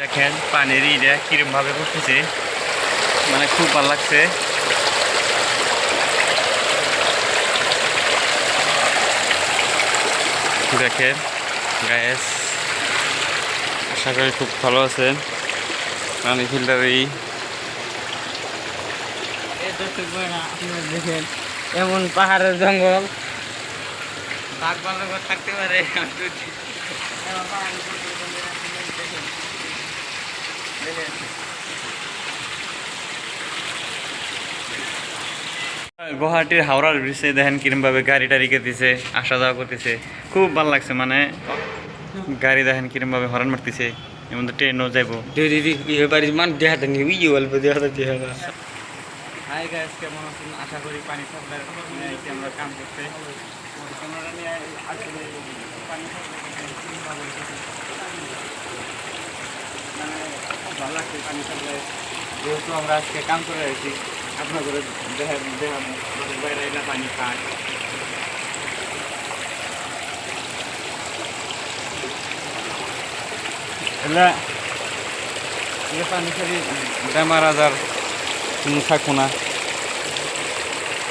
দেখেন, পানির ইটা কিরম ভাবে পড়তেছে মানে খুব ভালো লাগছে। দেখেন গ্যাস আশা করি খুব ভালো আছেন। পানি ফিল্টার এই দেখেন, এমন পাহাড়ের জঙ্গল। থাকতে পারে। গুয়াহাটির হাওড়ার ব্রিজে দেখেন কিরম ভাবে গাড়ি টাড়ি দিছে আসা যাওয়া করতেছে। খুব ভালো লাগছে মানে গাড়ি দেখেন কিরম ভাবে হরান মারতেছে। এমন তো ট্রেনও যাইবো। এবারে মান দেখাতে নিয়ে অল্প দেখাতে দেখা হাই গাইস কেমন আছেন? আশা করি পানি সাপ্লাই নিয়ে আমরা কাম করতে ক্যামেরা নিয়ে আসলে পানি মানে খুব ভালো লাগছে পানি সাপ্লাই যেহেতু আমরা আজকে কাম করে আছি আপনার করে দেখা দেখাবো আমাদের বাইরে এলা পানি খায়। এলা পানি খালি বেমার আজার কোনো থাকব না।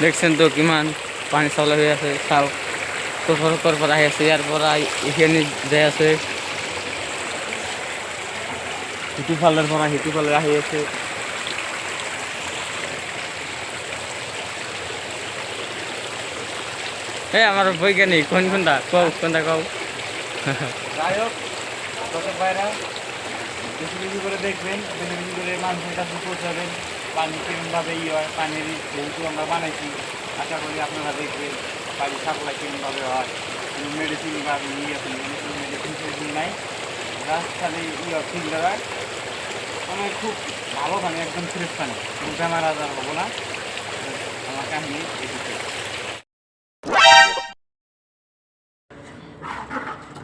দেখছেন তো কিমান পানি চাউল হয়ে আছে চাল তোর পর আহি আছে ইয়ার পৰা এইখিনি যাই আছে। সিটো ফালৰ পৰা সিটো ফালে আহি আছে। এই আমার বৈজ্ঞানিক কোন কোনটা? কও কোনটা কও যাই হোক দর্শক ভাইরা বেশি বেশি করে দেখবেন বেশি বেশি করে মানুষের কাছে পৌঁছাবেন। পানি কেমনভাবে ই হয়, পানির যেহেতু আমরা বানাইছি, আশা করি আপনারা দেখবেন পানি সাপ্লাই কেমনভাবে হয়। কোনো মেডিসিন বা ই আছে মেডিসিন মেডিসিন নাই। খালি ই ফিল্টার মানে খুব ভালো পানি একদম ফ্রেশ পানি। কোনো বেমার আজার হব না। আমার কাহিনী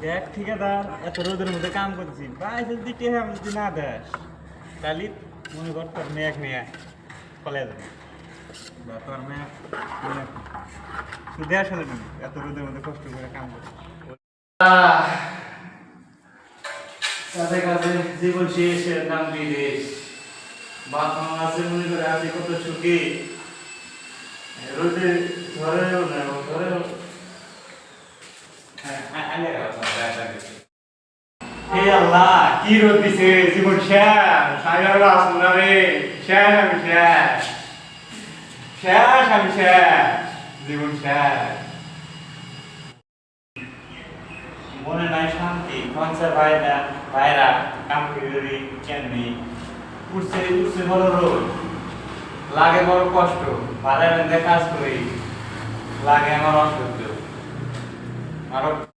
দেখ ঠিকাদার, এত রোদের মধ্যে কাম করছি বাইশ যদি টেহা যদি না দেস, তাহলে মনে কর তোর মেয়াক মেয়া কলেজ মেয়াক তুই দেশ হলে তুমি এত রোদের মধ্যে কষ্ট করে কাম করছিস কাছে কাছে জীবন শেষের নাম বিদেশ বাপ মা আছে মনে করে আছি কত সুখী। রোদে ধরেও না ধরেও আল্লাহ, কি রোদ দিছে? জীবন শেষ। সাজার আসুন রে। শেষ আমি শেষ। শেষ আমি শেষ। জীবন শেষ। মনে নাই শান্তি। কনসে ভাইরা ভাইরা কাম করি কেননি উঠছে উঠছে বড় রোদ। লাগে বড় কষ্ট। বাজারে কাজ করি। লাগে আমার অসহ্য। আরও